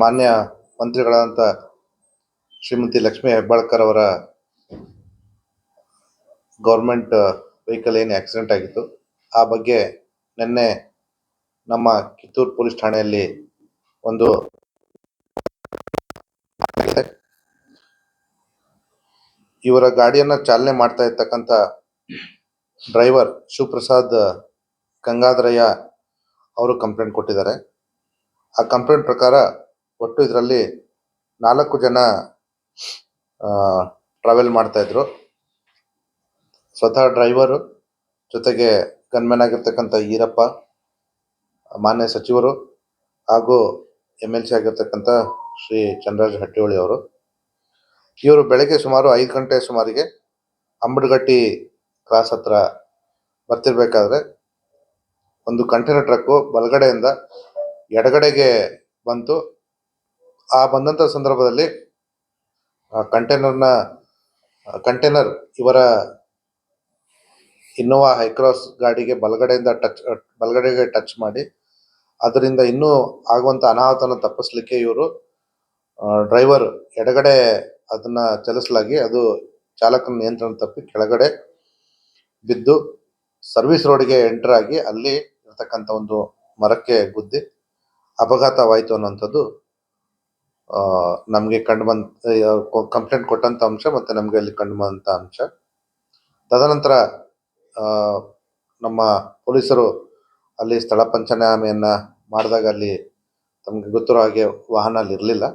ಮಾನ್ಯ ಮಂತ್ರಿಗಳಾದಂಥ ಶ್ರೀಮತಿ ಲಕ್ಷ್ಮೀ ಹೆಬ್ಬಾಳ್ಕರ್ ಅವರ government vehicle ಏನು ಆಕ್ಸಿಡೆಂಟ್ ಆಗಿತ್ತು. ಆ ಬಗ್ಗೆ ನಿನ್ನೆ ನಮ್ಮ ಕಿತ್ತೂರು ಪೊಲೀಸ್ ಠಾಣೆಯಲ್ಲಿ ಒಂದು ಇವರ ಗಾಡಿಯನ್ನು ಚಾಲನೆ ಮಾಡ್ತಾ ಇರ್ತಕ್ಕಂಥ ಡ್ರೈವರ್ ಶಿವಪ್ರಸಾದ್ ಗಂಗಾಧರಯ್ಯ ಅವರು ಕಂಪ್ಲೇಂಟ್ ಕೊಟ್ಟಿದ್ದಾರೆ. ಆ ಕಂಪ್ಲೇಂಟ್ ಪ್ರಕಾರ ಒಟ್ಟು ಇದರಲ್ಲಿ ನಾಲ್ಕು ಜನ ಟ್ರಾವೆಲ್ ಮಾಡ್ತಾ ಇದ್ರು. ಸ್ವತಃ ಡ್ರೈವರು ಜೊತೆಗೆ ಗನ್ಮ್ಯಾನ್ ಆಗಿರ್ತಕ್ಕಂಥ ಈರಪ್ಪ, ಮಾನ್ಯ ಸಚಿವರು ಹಾಗೂ ಎಂ ಎಲ್ ಸಿ ಆಗಿರ್ತಕ್ಕಂಥ ಶ್ರೀ ಚಂದ್ರರಾಜ್ ಹಟ್ಟಿಹೊಳಿ ಅವರು. ಇವರು ಬೆಳಗ್ಗೆ ಸುಮಾರು ಐದು ಗಂಟೆ ಸುಮಾರಿಗೆ ಅಂಬಡ್ಗಟ್ಟಿ ಕ್ರಾಸ್ ಹತ್ರ ಬರ್ತಿರ್ಬೇಕಾದ್ರೆ ಒಂದು ಕಂಟೈನರ್ ಟ್ರಕ್ಕು ಬಲಗಡೆಯಿಂದ ಎಡಗಡೆಗೆ ಬಂತು. ಆ ಬಂದಂಥ ಸಂದರ್ಭದಲ್ಲಿ ಕಂಟೈನರ್ನ ಕಂಟೈನರ್ ಇವರ ಇನ್ನೋವಾ ಹೈಕ್ರಾಸ್ ಗಾಡಿಗೆ ಬಲಗಡೆಯಿಂದ ಟಚ್ ಬಲಗಡೆಗೆ ಟಚ್ ಮಾಡಿ, ಅದರಿಂದ ಇನ್ನೂ ಆಗುವಂಥ ಅನಾಹುತನ ತಪ್ಪಿಸ್ಲಿಕ್ಕೆ ಇವರು ಡ್ರೈವರ್ ಎಡಗಡೆ ಅದನ್ನು ಚಲಿಸಲಾಗಿ ಅದು ಚಾಲಕನ ನಿಯಂತ್ರಣ ತಪ್ಪಿ ಕೆಳಗಡೆ ಬಿದ್ದು ಸರ್ವಿಸ್ ರೋಡ್ಗೆ ಎಂಟರ್ ಆಗಿ ಅಲ್ಲಿ ಇರತಕ್ಕಂಥ ಒಂದು ಮರಕ್ಕೆ ಗುದ್ದಿ ಅಪಘಾತವಾಯಿತು ಅನ್ನೋಂಥದ್ದು ನಮಗೆ ಕಂಡು ಬಂದ ಕಂಪ್ಲೇಂಟ್ ಕೊಟ್ಟಂತ ಅಂಶ ಮತ್ತೆ ನಮಗೆ ಅಲ್ಲಿ ಕಂಡು ಬಂದಂತ ಅಂಶ. ತದನಂತರ ನಮ್ಮ ಪೊಲೀಸರು ಅಲ್ಲಿ ಸ್ಥಳ ಪಂಚನಾಮೆಯನ್ನ ಮಾಡಿದಾಗ ಅಲ್ಲಿ ತಮಗೆ ಗೊತ್ತಿರೋ ಹಾಗೆ ವಾಹನ ಅಲ್ಲಿ ಇರಲಿಲ್ಲ.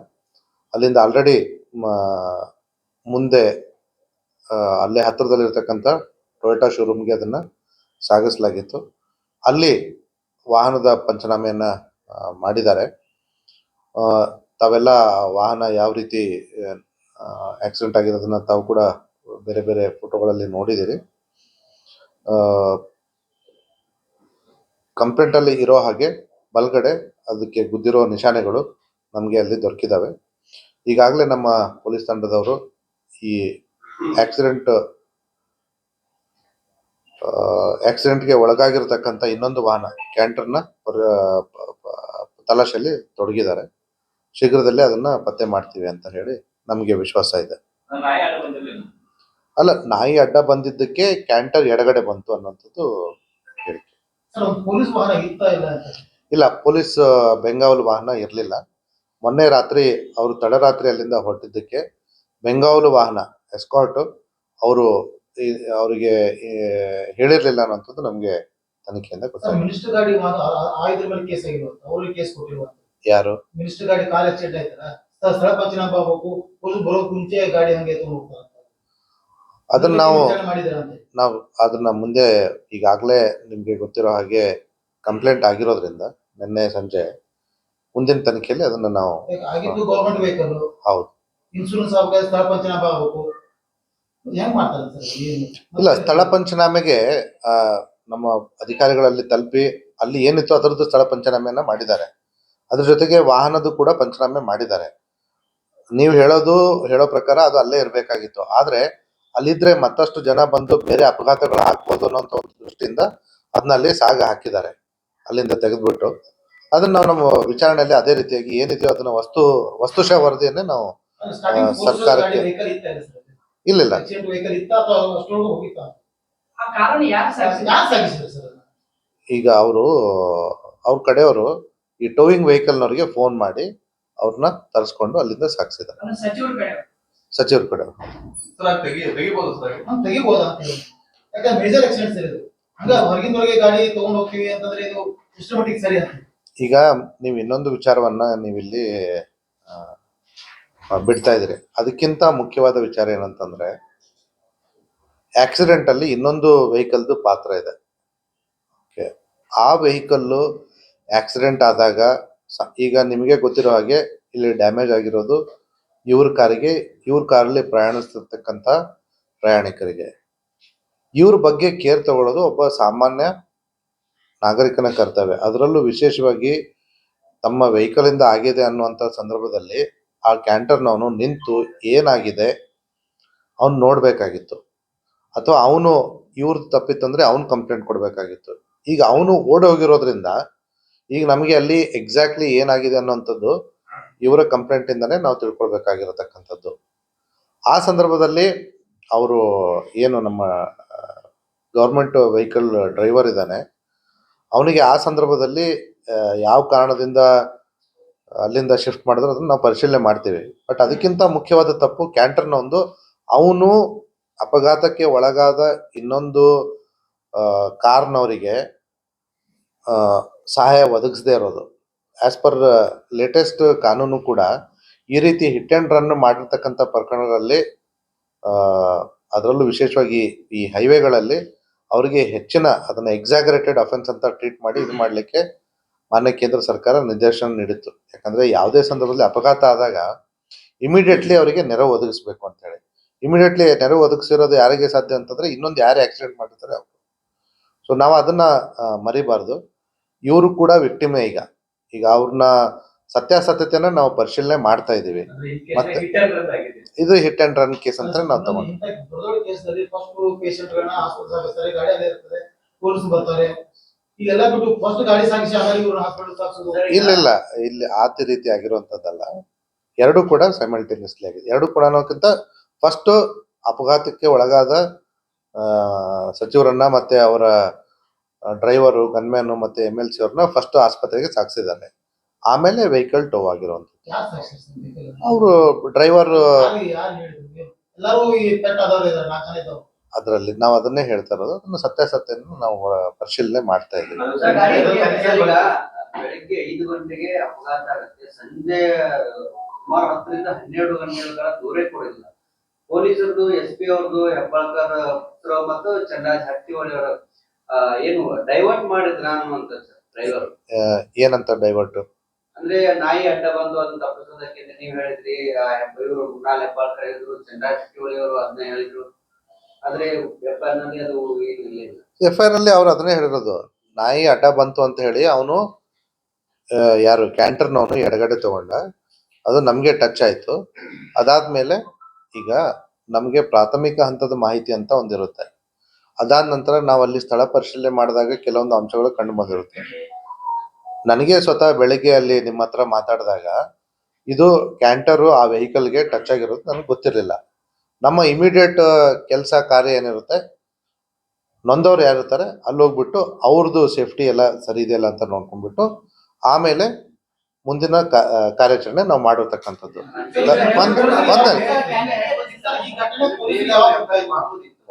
ಅಲ್ಲಿಂದ ಆಲ್ರೆಡಿ ಮುಂದೆ ಅಲ್ಲೇ ಹತ್ತಿರದಲ್ಲಿರ್ತಕ್ಕಂಥ ಟೊಯೋಟಾ ಶೋರೂಮ್ಗೆ ಅದನ್ನ ಸಾಗಿಸಲಾಗಿತ್ತು. ಅಲ್ಲಿ ವಾಹನದ ಪಂಚನಾಮೆಯನ್ನು ಮಾಡಿದ್ದಾರೆ. ತಾವೆಲ್ಲ ವಾಹನ ಯಾವ ರೀತಿ ಆಕ್ಸಿಡೆಂಟ್ ಆಗಿರೋದನ್ನ ತಾವು ಕೂಡ ಬೇರೆ ಬೇರೆ ಫೋಟೋಗಳಲ್ಲಿ ನೋಡಿದಿರಿ ಕಂಪ್ಲೇಂಟ್ ಅಲ್ಲಿ ಇರೋ ಹಾಗೆ ಬಲ್ಗಡೆ ಅದಕ್ಕೆ ಗುದ್ದಿರೋ ನಿಶಾನೆಗಳು ನಮಗೆ ಅಲ್ಲಿ ದೊರಕಿದಾವೆ. ಈಗಾಗಲೇ ನಮ್ಮ ಪೊಲೀಸ್ ತಂಡದವರು ಈ ಆಕ್ಸಿಡೆಂಟ್ ಆಕ್ಸಿಡೆಂಟ್ಗೆ ಒಳಗಾಗಿರ್ತಕ್ಕಂಥ ಇನ್ನೊಂದು ವಾಹನ ಕ್ಯಾಂಟರ್ನ ತಲಾಶೆಯಲ್ಲಿ ತೊಡಗಿದ್ದಾರೆ. ಶೀಘ್ರದಲ್ಲೇ ಅದನ್ನ ಪತ್ತೆ ಮಾಡ್ತೀವಿ ಅಂತ ಹೇಳಿ ನಮಗೆ ವಿಶ್ವಾಸ ಇದೆ. ಅಲ್ಲ ನಾಯಿ ಅಡ್ಡ ಬಂದಿದ್ದಕ್ಕೆ ಕ್ಯಾಂಟರ್ ಎಡಗಡೆ ಬಂತು ಅನ್ನೋಂಥದ್ದು ಹೇಳಿಕೆ. ಸರ್ ಪೊಲೀಸ್ ವಾಹನ ಇತ್ತಾ ಇಲ್ಲ ಅಂತ? ಇಲ್ಲ ಪೊಲೀಸ್ ಬೆಂಗಾವಲ್ ವಾಹನ ಇರಲಿಲ್ಲ. ಮೊನ್ನೆ ರಾತ್ರಿ ಅವರು ತಡರಾತ್ರಿ ಅಲ್ಲಿಂದ ಹೊರಟಿದ್ದಕ್ಕೆ ಬೆಂಗಾವಲು ವಾಹನ ಎಸ್ಕಾರ್ಟ್ ಅವರು ಅವರಿಗೆ ಹೇಳಿರ್ಲಿಲ್ಲ ಅನ್ನೋಂಥದ್ದು ನಮಗೆ ತನಿಖೆಯಿಂದ ಗೊತ್ತಾಗಿದೆ. ಯಾರು? ಮಿನಿಸ್ಟರ್ ಗಾಡಿ ಕಾರ್ ಆಕ್ಸಿಡೆಂಟ್ ಆಯ್ತಲ್ಲ ಸ್ಥಳ- ಸ್ಥಳ ಪಂಚನಾಮ ಆಗ್ಬೇಕು ಪೊಲೀಸ್ ಬರೋಕ್ ಮುಂಚೆ ಗಾಡಿ ಹಂಗೆ ಹೋಗ್ತಾರೆ ಅದನ್ನ ನಾವು ಮಾಡಿದಾರಂತೆ ನಾವು ಅದನ್ನ ಮುಂದೆ ಈಗಾಗಲೇ ನಿಮ್ಗೆ ಗೊತ್ತಿರೋ ಹಾಗೆ ಕಂಪ್ಲೇಂಟ್ ಆಗಿರೋದ್ರಿಂದ ನಿನ್ನೆ ಸಂಜೆ ಮುಂದಿನ ತನಿಖೆಯಲ್ಲಿ ಅದನ್ನ ನಾವು ಆಗಿದ್ದು ಗೌರ್ಮೆಂಟ್ ವೆಹಿಕಲ್ ಹೌದು. ಇನ್ಶೂರೆನ್ಸ್ ಆಗ್ಬೇಕು ಸ್ಥಳ ಪಂಚನಾಮ ಆಗ್ಬೇಕು. ಹೆಂಗ್ ಮಾಡ್ತಾರೆ ಸರ್ ಏನು? ಇಲ್ಲ ಸ್ಥಳ ಪಂಚನಾಮೆಗೆ ಆ, ನಮ್ಮ ಅಧಿಕಾರಿಗಳಲ್ಲಿ ತಲುಪಿ ಅಲ್ಲಿ ಏನಿತ್ತು ಅದರದ್ದು ಸ್ಥಳ ಪಂಚನಾಮೆಯನ್ನ ಮಾಡಿದ್ದಾರೆ. ಅದ್ರ ಜೊತೆಗೆ ವಾಹನದ್ದು ಕೂಡ ಪಂಚನಾಮೆ ಮಾಡಿದ್ದಾರೆ. ನೀವು ಹೇಳೋದು ಹೇಳೋ ಪ್ರಕಾರ ಅದು ಅಲ್ಲೇ ಇರಬೇಕಾಗಿತ್ತು. ಆದ್ರೆ ಅಲ್ಲಿದ್ರೆ ಮತ್ತಷ್ಟು ಜನ ಬಂದು ಬೇರೆ ಅಪಘಾತಗಳು ಆಗ್ಬೋದು ಅನ್ನೋಂಥ ಒಂದು ದೃಷ್ಟಿಯಿಂದ ಅದನ್ನ ಅಲ್ಲಿ ಸಾಗ ಹಾಕಿದ್ದಾರೆ. ಅಲ್ಲಿಂದ ತೆಗೆದ್ಬಿಟ್ಟು. ಅದನ್ನ ನಾವು ನಮ್ಮ ವಿಚಾರಣೆಯಲ್ಲಿ ಅದೇ ರೀತಿಯಾಗಿ ಏನಿದೆಯೋ ಅದನ್ನ ವಸ್ತು ವಸ್ತುಶಃ ವರದಿಯನ್ನೇ ನಾವು ಸರ್ಕಾರಕ್ಕೆ- ಇಲ್ಲ ಇಲ್ಲ. ಈಗ ಅವರು ಅವ್ರ ಕಡೆಯವರು ಈ ಟೋವಿಂಗ್ ವೆಹಿಕಲ್ನವ್ರಿಗೆ ಫೋನ್ ಮಾಡಿ ಅವ್ರನ್ನ ತರಿಸ್ಕೊಂಡು ಅಲ್ಲಿಂದ ಸಾಗಿಸಿದ್ದಾರೆ ಸಚಿವರು ಕಡೆ ಸಚಿವರ ಕಡೆ ಸರ್ ಅದ್ ತೆಗಿ ತೆಗಿಬೋದು ಸರ್. ಹಂಗ್ ತೆಗಿಬೋದಾ ಯಾಕಂದ್ರೆ ಮೇಜರ್ ಆಕ್ಸಿಡೆಂಟ್ಸ್ ಇದು. ಹಂಗ ಹೊರಗಿನೊಳಗೆ ಗಾಡಿ ತಗೊಂಡ್ ಹೋಗ್ತೀವಿ ಅಂತಂದ್ರೆ ಇದು ಇಷ್ಟರ ಮಟ್ಟಿಗೆ ಸರಿ ಅಂತ ಈಗ ನೀವು ಇನ್ನೊಂದು ವಿಚಾರವನ್ನ ನೀವಿಲ್ಲಿ ಆ, ಆ, ಬಿಡ್ತಾ ಇದ್ರಿ ಅದಕ್ಕಿಂತ ಮುಖ್ಯವಾದ ವಿಚಾರ ಏನಂತಂದ್ರೆ ಆಕ್ಸಿಡೆಂಟ್ ಅಲ್ಲಿ ಇನ್ನೊಂದು ವೆಹಿಕಲ್ದು ಪಾತ್ರ ಇದೆ. Okay. ಆ ವೆಹಿಕಲ್ಲು ಆಕ್ಸಿಡೆಂಟ್ ಆದಾಗ ಈಗ ನಿಮಗೆ ಗೊತ್ತಿರೋ ಹಾಗೆ ಇಲ್ಲಿ ಡ್ಯಾಮೇಜ್ ಆಗಿರೋದು ಇವ್ರ ಕಾರಿಗೆ, ಇವ್ರ ಕಾರಲ್ಲಿ ಪ್ರಯಾಣಿಸ್ತಿರ್ತಕ್ಕಂಥ ಪ್ರಯಾಣಿಕರಿಗೆ. ಇವ್ರ ಬಗ್ಗೆ ಕೇರ್ ತಗೊಳ್ಳೋದು ಒಬ್ಬ ಸಾಮಾನ್ಯ ನಾಗರಿಕನ ಕರ್ತವ್ಯ. ಅದರಲ್ಲೂ ವಿಶೇಷವಾಗಿ ತಮ್ಮ ವೆಹಿಕಲ್ ಇಂದ ಆಗಿದೆ ಅನ್ನುವಂಥ ಸಂದರ್ಭದಲ್ಲಿ ಆ ಕ್ಯಾಂಟರ್ನವನು ನಿಂತು ಏನಾಗಿದೆ ಅವ್ನು ನೋಡಬೇಕಾಗಿತ್ತು. ಅಥವಾ ಅವನು ಇವ್ರದ್ದು ತಪ್ಪಿತ್ತಂದ್ರೆ ಅವ್ನು ಕಂಪ್ಲೇಂಟ್ ಕೊಡಬೇಕಾಗಿತ್ತು. ಈಗ ಅವನು ಓಡಿ ಈಗ ನಮಗೆ ಅಲ್ಲಿ ಎಕ್ಸಾಕ್ಟ್ಲಿ ಏನಾಗಿದೆ ಅನ್ನೋಂಥದ್ದು ಇವರ ಕಂಪ್ಲೇಂಟ್ ಇಂದಾನೆ ನಾವು ತಿಳ್ಕೊಳ್ಬೇಕಾಗಿರತಕ್ಕಂಥದ್ದು. ಆ ಸಂದರ್ಭದಲ್ಲಿ ಅವರು ಏನು ನಮ್ಮ ಗೌರ್ಮೆಂಟ್ ವೆಹಿಕಲ್ ಡ್ರೈವರ್ ಇದ್ದಾನೆ. ಅವನಿಗೆ ಆ ಸಂದರ್ಭದಲ್ಲಿ ಯಾವ ಕಾರಣದಿಂದ ಅಲ್ಲಿಂದ ಶಿಫ್ಟ್ ಮಾಡಿದ್ರೆ ಅದನ್ನು ನಾವು ಪರಿಶೀಲನೆ ಮಾಡ್ತೀವಿ. ಬಟ್ ಅದಕ್ಕಿಂತ ಮುಖ್ಯವಾದ ತಪ್ಪು ಕ್ಯಾಂಟರ್ನ ಒಂದು, ಅವನು ಅಪಘಾತಕ್ಕೆ ಒಳಗಾದ ಇನ್ನೊಂದು ಕಾರ್ನವರಿಗೆ ಸಹಾಯ ಒದಗಿಸದೇ ಇರೋದು. ಆ್ಯಸ್ ಪರ್ ಲೇಟೆಸ್ಟ್ ಕಾನೂನು ಕೂಡ ಈ ರೀತಿ ಹಿಟ್ ಆ್ಯಂಡ್ ರನ್ ಮಾಡಿರ್ತಕ್ಕಂಥ ಪ್ರಕರಣಗಳಲ್ಲಿ ಅದರಲ್ಲೂ ವಿಶೇಷವಾಗಿ ಈ ಹೈವೇಗಳಲ್ಲಿ ಅವರಿಗೆ ಹೆಚ್ಚಿನ ಅದನ್ನು ಎಕ್ಸಾಗರೇಟೆಡ್ ಅಫೆನ್ಸ್ ಅಂತ ಟ್ರೀಟ್ ಮಾಡಿ ಇದು ಮಾಡಲಿಕ್ಕೆ ಮಾನ್ಯ ಕೇಂದ್ರ ಸರ್ಕಾರ ನಿರ್ದೇಶನ ನೀಡಿತ್ತು. ಯಾಕಂದ್ರೆ ಯಾವುದೇ ಸಂದರ್ಭದಲ್ಲಿ ಅಪಘಾತ ಆದಾಗ ಇಮಿಡಿಯೇಟ್ಲಿ ಅವರಿಗೆ ನೆರವು ಒದಗಿಸ್ಬೇಕು ಅಂತ ಹೇಳಿ. ಇಮಿಡಿಯೇಟ್ಲಿ ನೆರವು ಒದಗಿಸಿರೋದು ಯಾರಿಗೆ ಸಾಧ್ಯ ಅಂತಂದರೆ ಇನ್ನೊಂದು ಯಾರು ಆಕ್ಸಿಡೆಂಟ್ ಮಾಡಿರ್ತಾರೆ ಅವರು. ಸೊ ನಾವು ಅದನ್ನ ಮರಿಬಾರ್ದು. ಇವರು ಕೂಡ ವಿಕ್ಟಿಮೇ ಈಗ. ಈಗ ಅವ್ರನ್ನ ಸತ್ಯಾಸತ್ಯತೆನ ನಾವು ಪರಿಶೀಲನೆ ಮಾಡ್ತಾ ಇದೀವಿ ಮತ್ತೆ? ಇದು ಹಿಟ್ ಅಂಡ್ ರನ್ ಕೇಸ್ ಅಂತ ನಾವು ತಗೊಂಡು ಇಂಥ ದೊಡ್ಡ ದೊಡ್ಡ ಫಸ್ಟ್ ಪೇಷಂಟ್ ಗಳನ್ನ ಹಾಸ್ಪಿಟಲ್ ಸಾಗಿಸ್ತಾರೆ ಗಾಡಿ ಅಲ್ಲೇ ಇರ್ತದೆ ಪೊಲೀಸ್ ಬರ್ತಾರೆ. ಈಗೆಲ್ಲ ಬಿಟ್ಟು ಫಸ್ಟ್ ಗಾಡಿ ಸಾಗಿಸಿ ಆಮೇಲೆ ಇವ್ರನ್ನ ಹಾಸ್ಪಿಟಲ್ ಸಾಗಿಸೋದು ಇಲ್ಲ ಇಲ್ಲ ಇಲ್ಲಿ. ಆ ರೀತಿ ಆಗಿರುವಂತದ್ದಲ್ಲ. ಎರಡು ಕೂಡ ಸೈಮಲ್ಟೇನಿಯಸ್ಲಿ ಆಗಿದೆ. ಎರಡು ಕೂಡ ಅನ್ನೋಕ್ಕಿಂತ ಫಸ್ಟ್ ಅಪಘಾತಕ್ಕೆ ಒಳಗಾದ ಆ, ಸಚಿವರನ್ನ ಮತ್ತೆ ಅವರ ಡ್ರೈವರು ಗನ್ಮ್ಯಾನು ಮತ್ತೆ ಎಂ ಎಲ್ ಸಿ ಅವ್ರನ್ನ ಫಸ್ಟ್ ಆಸ್ಪತ್ರೆಗೆ ಸಾಗಿಸಿದ್ದಾರೆ ಆಮೇಲೆ ವೆಹಿಕಲ್ ಟೋ ಆಗಿರುವಂಥದ್ದು. ಅವರು ಡ್ರೈವರ್ ಅದರಲ್ಲಿ ನಾವು ಅದನ್ನೇ ಹೇಳ್ತಾ ಇರೋದು ಅದನ್ನ ಸತ್ಯಾಸತ್ಯನ ನಾವು ಪರಿಶೀಲನೆ ಮಾಡ್ತಾ ಇದ್ದೀವಿ. ಸರ್, ಗಾಡಿ ಸರ್, ಈಗ ಬೆಳಿಗ್ಗೆ ಐದು ಗಂಟೆಗೆ ಅಪಘಾತ ಆಗುತ್ತೆ. ಸಂಜೆ ಸುಮಾರು ಹತ್ತರಿಂದ ಹನ್ನೆರಡು ಗಂಟೆಗಳ ದೂರ ಕೂಡ ಇಲ್ಲ ಪೊಲೀಸರದು ಎಸ್ ಪಿ ಅವ್ರದ್ದು ಹೆಬ್ಬಾಳ್ಕರ್ ಪುತ್ರ ಮತ್ತು ಚಂದ್ರಾಜ್ ಹಟ್ಟಿಹೊಳಿ ಅವರ ಏನು ಡೈವರ್ಟ್ ಮಾಡಿದ್ರ ಅನ್ನುವಂತ ಸರ್ ಡ್ರೈವರ್ ಏನಂತ ಡೈವರ್ಟ್ ಅಂದ್ರೆ ನಾಯಿ ಅಡ್ಡ ಬಂದು ಅದನ್ನ ತಪ್ಪಿಸೋದಕ್ಕೆ ನೀವ್ ಹೇಳಿದ್ರಿ ಇವರು ಮೃಣಾಲ್ ಹೆಬ್ಬಾಳ್ ಕರೆದ್ರು ಚಂದ್ರಾಜ್ ಹಟ್ಟಿಹೊಳಿ ಅವರು ಅದನ್ನ ಹೇಳಿದ್ರು. ಆದ್ರೆ ನಲ್ಲಿ ಅದು ಏನು ಇಲ್ಲ. ಎಫ್ ಐ ಅಲ್ಲಿ ಅವ್ರು ಅದನ್ನೇ ಹೇಳಿರೋದು. ನಾಯಿ ಅಡ್ಡ ಬಂತು ಅಂತ ಹೇಳಿ ಅವನು ಯಾರು ಕ್ಯಾಂಟರ್ನವನು ಎಡಗಡೆ ತಗೊಂಡ. ಅದು ನಮಗೆ ಟಚ್ ಆಯ್ತು. ಅದಾದ್ಮೇಲೆ ಈಗ ನಮಗೆ ಪ್ರಾಥಮಿಕ ಹಂತದ ಮಾಹಿತಿ ಅಂತ ಒಂದಿರುತ್ತೆ. ಅದಾದ ನಂತರ ನಾವು ಅಲ್ಲಿ ಸ್ಥಳ ಪರಿಶೀಲನೆ ಮಾಡಿದಾಗ ಕೆಲವೊಂದು ಅಂಶಗಳು ಕಂಡು ಬಂದಿರುತ್ತೆ. ನನಗೆ ಸ್ವತಃ ಬೆಳಿಗ್ಗೆ ಅಲ್ಲಿ ನಿಮ್ಮ ಹತ್ರ ಮಾತಾಡಿದಾಗ, ಇದು ಕ್ಯಾಂಟರು ಆ ವೆಹಿಕಲ್ಗೆ ಟಚ್ ಆಗಿರೋದು ನನಗೆ ಗೊತ್ತಿರಲಿಲ್ಲ. ನಮ್ಮ ಇಮಿಡಿಯೇಟ್ ಕೆಲಸ ಕಾರ್ಯ ಏನಿರುತ್ತೆ, ನೊಂದವ್ರು ಯಾರಿರ್ತಾರೆ ಅಲ್ಲಿ ಹೋಗ್ಬಿಟ್ಟು ಅವ್ರದ್ದು ಸೇಫ್ಟಿ ಎಲ್ಲ ಸರಿ ಇದೆಯಲ್ಲ ಅಂತ ನೋಡ್ಕೊಂಡ್ಬಿಟ್ಟು, ಆಮೇಲೆ ಮುಂದಿನ ಕಾರ್ಯಾಚರಣೆ ನಾವು ಮಾಡಿರ್ತಕ್ಕಂಥದ್ದು.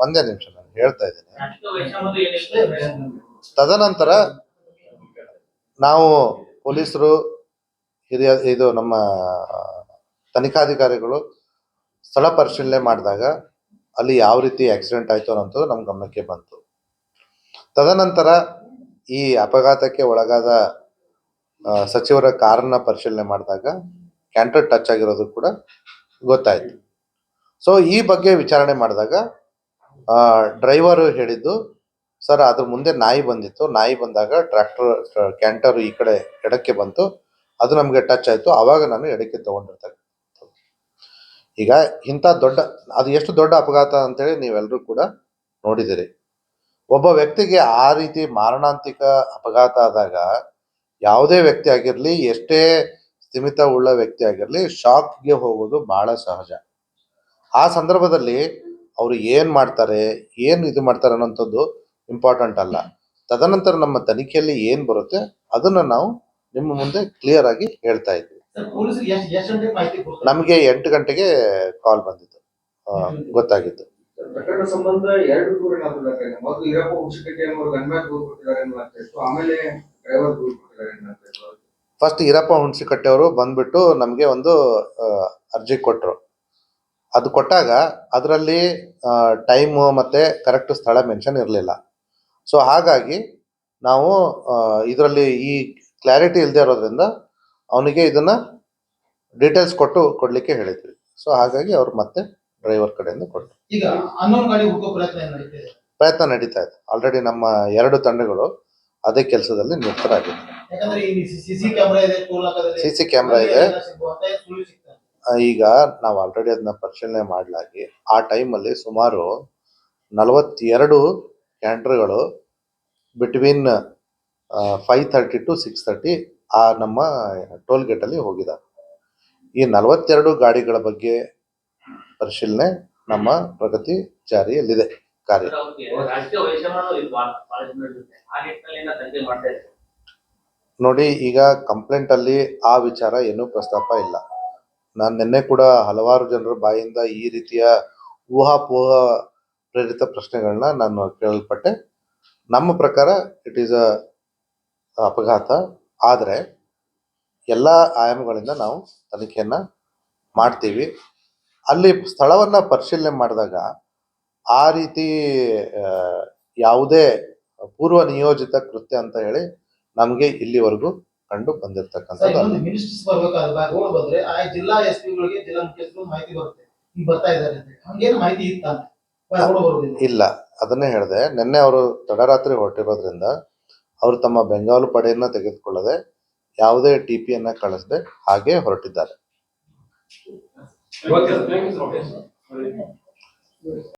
ಒಂದ್- ನಿಮಿಷ. ಹೇಳ್ತಾ ಇದ್ದೀನಿ. ತದನಂತರ ನಾವು ಪೊಲೀಸರು ಹಿರಿಯ ಇದು ನಮ್ಮ ತನಿಖಾಧಿಕಾರಿಗಳು ಸ್ಥಳ ಪರಿಶೀಲನೆ ಮಾಡಿದಾಗ ಅಲ್ಲಿ ಯಾವ ರೀತಿ ಆಕ್ಸಿಡೆಂಟ್ ಆಯ್ತು ಅನ್ನೋದು ನಮ್ಮ ಗಮನಕ್ಕೆ ಬಂತು. ತದನಂತರ ಈ ಅಪಘಾತಕ್ಕೆ ಒಳಗಾದ ಸಚಿವರ ಕಾರನ್ನ ಪರಿಶೀಲನೆ ಮಾಡಿದಾಗ ಕ್ಯಾಂಟರ್ ಟಚ್ ಆಗಿರೋದು ಕೂಡ ಗೊತ್ತಾಯಿತು. ಸೊ ಈ ಬಗ್ಗೆ ವಿಚಾರಣೆ ಮಾಡಿದಾಗ ಡ್ರೈವರ್ ಹೇಳಿದ್ದು, ಸರ್, ಅದ್ರ ಮುಂದೆ ನಾಯಿ ಬಂದಿತ್ತು. ನಾಯಿ ಬಂದಾಗ ಟ್ರ್ಯಾಕ್ಟರ್ ಕ್ಯಾಂಟರ್ ಈ ಕಡೆ ಎಡಕ್ಕೆ ಬಂತು. ಅದು ನಮಗೆ ಟಚ್ ಆಯ್ತು. ಆವಾಗ ನಾನು ಎಡಕ್ಕೆ ತಗೊಂಡಿರ್ತಕ್ಕ ಈಗ ಇಂಥ ದೊಡ್ಡ, ಅದು ಎಷ್ಟು ದೊಡ್ಡ ಅಪಘಾತ ಅಂತೇಳಿ ನೀವೆಲ್ಲರೂ ಕೂಡ ನೋಡಿದಿರಿ. ಒಬ್ಬ ವ್ಯಕ್ತಿಗೆ ಆ ರೀತಿ ಮಾರಣಾಂತಿಕ ಅಪಘಾತ ಆದಾಗ ಯಾವುದೇ ವ್ಯಕ್ತಿ ಆಗಿರಲಿ, ಎಷ್ಟೇ ಸ್ಥಿಮಿತ ಉಳ್ಳ ವ್ಯಕ್ತಿ ಆಗಿರಲಿ ಶಾಕ್ಗೆ ಹೋಗೋದು ಬಹಳ ಸಹಜ. ಆ ಸಂದರ್ಭದಲ್ಲಿ ಅವರು ಏನ್ ಮಾಡ್ತಾರೆ ಏನ್ ಇದು ಮಾಡ್ತಾರೆ ಅನ್ನೋಂಥದ್ದು ಇಂಪಾರ್ಟೆಂಟ್ ಅಲ್ಲ. ತದನಂತರ ನಮ್ಮ ತನಿಖೆಯಲ್ಲಿ ಏನ್ ಬರುತ್ತೆ ಅದನ್ನ ನಾವು ನಿಮ್ಮ ಮುಂದೆ ಕ್ಲಿಯರ್ ಆಗಿ ಹೇಳ್ತಾ ಇದ್ವಿ? ನಮಗೆ ಎಂಟು ಗಂಟೆಗೆ ಕಾಲ್ ಬಂದಿತ್ತು. ಗೊತ್ತಾಗಿತ್ತು. ಪ್ರಕರಣ ಸಂಬಂಧ ಎರಡು ದೂರಗಳಾಗಿದ್ದಾರೆ ಮೊದಲು ಈರಪ್ಪ ಹುಣಸಕಟ್ಟೆ ಅನ್ನೋರು ಗನ್ಮ್ಯಾನ್ ದೂರು ಕೊಟ್ಟಿದ್ದಾರೆ ಅನ್ನುವಂತ ಆಮೇಲೆ ಡ್ರೈವರ್ ದೂರು ಕೊಟ್ಟಿದ್ದಾರೆ ಅನ್ನುವಂತ ಇತ್ತು ಫಸ್ಟ್ ಈರಪ್ಪ ಹುಣಸಿಕಟ್ಟೆಯವರು ಬಂದ್ಬಿಟ್ಟು ನಮಗೆ ಒಂದು ಅರ್ಜಿ ಕೊಟ್ಟರು ಅದು ಕೊಟ್ಟಾಗ ಅದರಲ್ಲಿ ಟೈಮು ಮತ್ತು ಕರೆಕ್ಟ್ ಸ್ಥಳ ಮೆನ್ಷನ್ ಇರಲಿಲ್ಲ. ಸೊ ಹಾಗಾಗಿ ನಾವು ಇದರಲ್ಲಿ ಈ ಕ್ಲಾರಿಟಿ ಇಲ್ಲದೆ ಇರೋದ್ರಿಂದ ಅವನಿಗೆ ಇದನ್ನು ಡೀಟೇಲ್ಸ್ ಕೊಟ್ಟು ಕೊಡಲಿಕ್ಕೆ ಹೇಳಿದ್ವಿ. ಸೊ ಹಾಗಾಗಿ ಅವ್ರು ಮತ್ತೆ ಡ್ರೈವರ್ ಕಡೆಯಿಂದ ಕೊಟ್ಟರು ಈಗ ಅನ್ನೋನ್ ಗಾಡಿ ಹುಡುಕೋ ಪ್ರಯತ್ನ ಏನ್ ನಡೀತಿದೆ ಪ್ರಯತ್ನ ನಡೀತಾ ಇದೆ. ಆಲ್ರೆಡಿ ನಮ್ಮ ಎರಡು ತಂಡಗಳು ಅದೇ ಕೆಲಸದಲ್ಲಿ ನಿರತರಾಗಿದೆ ಯಾಕಂದ್ರೆ ಈ ಸಿಸಿ ಕ್ಯಾಮೆರಾ ಇದೆ ಟೋಲ್ ನಾಕಾದಲ್ಲಿ ಸಿ ಸಿ ಕ್ಯಾಮ್ರಾ ಇದೆ. ಸಿಗ್ಬೋದು ಅಂತ ಸುಳ್ಳು ಸಿಗ್ತದೆ ಆ, ಈಗ ನಾವು ಆಲ್ರೆಡಿ ಅದನ್ನ ಪರಿಶೀಲನೆ ಮಾಡಲಾಗಿ ಆ ಟೈಮಲ್ಲಿ ಸುಮಾರು ನಲವತ್ತೆರಡು ಕ್ಯಾಂಟ್ರ್ಗಳು between five thirty to six thirty ಆ ನಮ್ಮ ಟೋಲ್ ಗೇಟಲ್ಲಿ ಹೋಗಿದ ಈ ನಲವತ್ತೆರಡು ಗಾಡಿಗಳ ಬಗ್ಗೆ ಪರಿಶೀಲನೆ ನಮ್ಮ ಪ್ರಗತಿ ಜಾರಿಯಲ್ಲಿದೆ. ಕಾರ್ಯ ನೋಡಿ ಈಗ ಕಂಪ್ಲೇಂಟ್ ಅಲ್ಲಿ ಆ ವಿಚಾರ ಏನೂ ಪ್ರಸ್ತಾಪ ಇಲ್ಲ. ನಾನು ನಿನ್ನೆ ಕೂಡ ಹಲವಾರು ಜನರ ಬಾಯಿಂದ ಈ ರೀತಿಯ ಊಹಾಪೋಹ ಪ್ರೇರಿತ ಪ್ರಶ್ನೆಗಳನ್ನ ನಾನು ಕೇಳಲ್ಪಟ್ಟೆ ನಮ್ಮ ಪ್ರಕಾರ ಇಟ್ ಈಸ್ ಅ ಅಪಘಾತ. ಆದರೆ ಎಲ್ಲ ಆಯಾಮಗಳಿಂದ ನಾವು ತನಿಖೆಯನ್ನು ಮಾಡ್ತೀವಿ. ಅಲ್ಲಿ ಸ್ಥಳವನ್ನ ಪರಿಶೀಲನೆ ಮಾಡಿದಾಗ ಆ ರೀತಿ ಯಾವುದೇ ಪೂರ್ವ ನಿಯೋಜಿತ ಕೃತ್ಯ ಅಂತ ಹೇಳಿ ನಮಗೆ ಇಲ್ಲಿವರೆಗೂ ಕಂಡು ಬಂದಿರತಕ್ಕಂಥ ಬಂದಿರತಕ್ಕಂಥದ್ದು ಆ ಜಿಲ್ಲಾ ಎಸ್ ಪಿಗಳಿಗೆ ಜಿಲ್ಲಾ ಮುಖ್ಯಸ್ಥರು ಮಾಹಿತಿ ಬರುತ್ತೆ. ಈಗ ಬರ್ತಾ ಇದ್ದಾರೆ ಅಂತ ಹಂಗೇನು ಮಾಹಿತಿ ಇತ್ತ ಇಲ್ಲ ಅದನ್ನೇ ಹೇಳಿದೆ. ನಿನ್ನೆ ಅವರು ತಡರಾತ್ರಿ ಹೊರಟಿರೋದ್ರಿಂದ ಅವರು ತಮ್ಮ ಬೆಂಗಾಲು ಪಡೆಯನ್ನ ತೆಗೆದುಕೊಳ್ಳದೆ ಯಾವುದೇ ಟಿ ಪಿಯನ್ನ ಕಳಿಸದೆ ಹಾಗೆ ಹೊರಟಿದ್ದಾರೆ.